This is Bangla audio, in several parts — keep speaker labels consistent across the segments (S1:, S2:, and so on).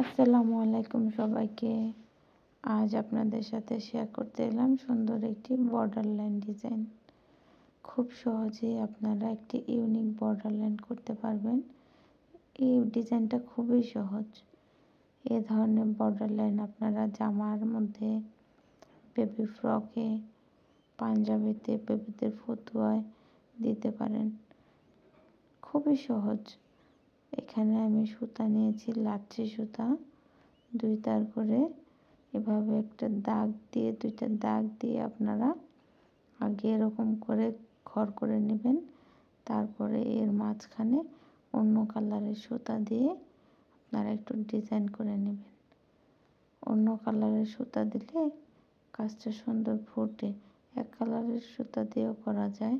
S1: আসসালামু আলাইকুম সবাইকে। আজ আপনাদের সাথে শেয়ার করতে এলাম সুন্দর একটি বর্ডার লাইন ডিজাইন খুব সহজেই আপনারা একটি ইউনিক বর্ডার লাইন করতে পারবেন। এই ডিজাইনটা খুবই সহজ। এ ধরনের বর্ডার লাইন আপনারা জামার মধ্যে বেবি ফ্রকে পাঞ্জাবিতে বেবিদের ফতুয়ায় দিতে পারেন। খুবই সহজ। এখানে আমি সুতা নিয়েছি, লাচ্ছি সুতা। দুই তার করে এভাবে একটা দাগ দিয়ে, দুইটা দাগ দিয়ে আপনারা আগে এরকম করে ঘর করে নেবেন। তারপরে এর মাঝখানে অন্য কালারের সুতা দিয়ে আপনারা একটু ডিজাইন করে নেবেন। অন্য কালারের সুতা দিলে কাজটা সুন্দর ফুটে। এক কালারের সুতা দিয়েও করা যায়।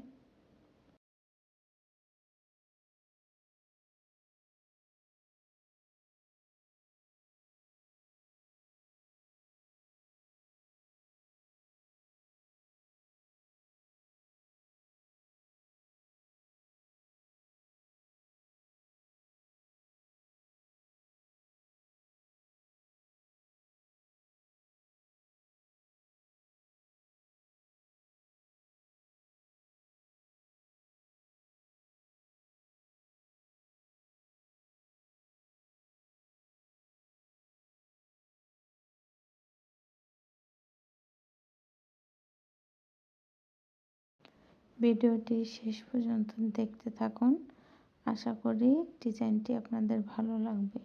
S1: ভিডিওটি শেষ পর্যন্ত দেখতে থাকুন। আশা করি ডিজাইনটি আপনাদের ভালো লাগবে।